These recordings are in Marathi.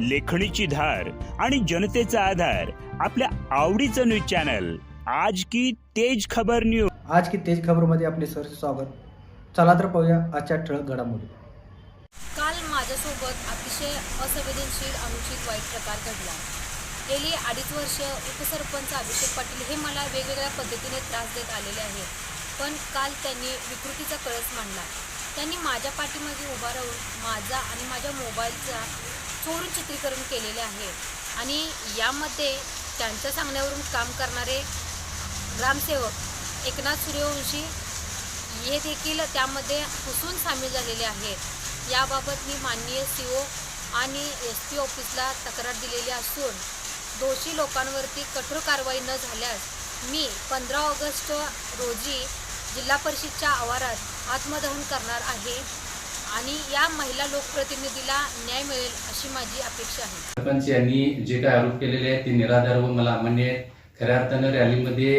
लेखणीची धार आणि जनतेचा आधार आपल्या आवडीचं न्यूज चॅनल. आज की तेज खबर न्यूज आज की तेज खबरमध्ये आपले सर स्वागत. चला तर पाहूया आजच्या ठळक घडामोडी. काल माझ्यासोबत अतिशय असंवेदनशील अनुचित वाईट प्रकार घडला. गेली अडीच वर्ष उपसरपंच अभिषेक पाटील हे मला वेगवेगळ्या पद्धतीने त्रास देत आलेले आहेत. पण काल त्यांनी विकृतीचा कळस मांडला. त्यांनी माझ्या पाठीमागे उभा राहून माझा आणि माझ्या मोबाईलचा चोरून चित्रीकरण केलेले आहे. आणि यामध्ये त्यांच्या सांगण्यावरून काम करणारे ग्रामसेवक एकनाथ सूर्यवंशी हे देखील त्यामध्ये हुसून सामील झालेले आहेत. याबाबत मी माननीय सी ओ आणि एस पी ऑफिसला तक्रार दिलेली असून दोषी लोकांवरती कठोर कारवाई न झाल्यास मी पंधरा ऑगस्ट रोजी जिल्हा परिषदच्या आवारात आत्मदहन करणार आहे. आणि या महिला लोकप्रतिनिधीला न्याय मिळेल अशी माझी अपेक्षा आहे. सरपंच यांनी जे काही आरोप केलेले आहेत ते निराधार व मला अमान्य आहेत. खऱ्या अर्थानं रॅलीमध्ये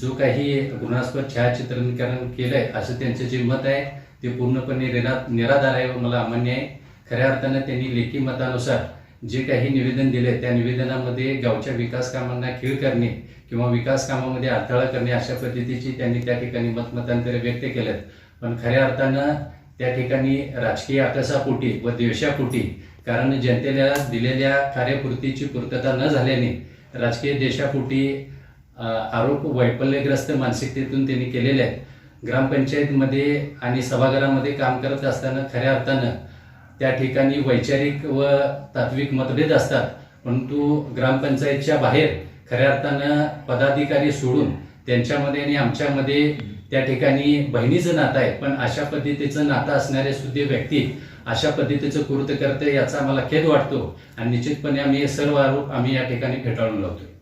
जो काही गुणास्पद छायाचित्रणकरण केलंय असं त्यांचं जे मत आहे ते पूर्णपणे निरा निराधार आहे व मला अमान्य आहे. खऱ्या अर्थानं त्यांनी लेखी मतानुसार जे काही निवेदन दिले त्या निवेदनामध्ये गावच्या विकास कामांना खीळ करणे किंवा विकास कामामध्ये अडथळा करणे अशा पद्धतीची त्यांनी त्या ठिकाणी मतमतांतरे व्यक्त केलेत पण खऱ्या अर्थानं त्या ठिकाणी राजकीय आकसापोटी व द्वेषापोटी कारण जनतेला दिलेल्या कार्यपूर्तीची पूर्तता न झाल्याने राजकीय देशापोटी आरोप वैफल्यग्रस्त मानसिकतेतून त्यांनी केलेले आहेत. ग्रामपंचायतमध्ये आणि सभागृहामध्ये काम करत असताना खऱ्या अर्थानं त्या ठिकाणी वैचारिक व तात्विक मतभेद असतात. परंतु ग्रामपंचायतच्या बाहेर खऱ्या अर्थानं पदाधिकारी सोडून त्यांच्यामध्ये आणि आमच्यामध्ये त्या ठिकाणी बहिणीचं नातं आहे पण अशा पद्धतीचं नातं असणारे सुद्धा व्यक्ती अशा पद्धतीचं कृत्य करते याचा आम्हाला खेद वाटतो. आणि निश्चितपणे आम्ही हे सर्व आरोप आम्ही या ठिकाणी फेटाळून लावतो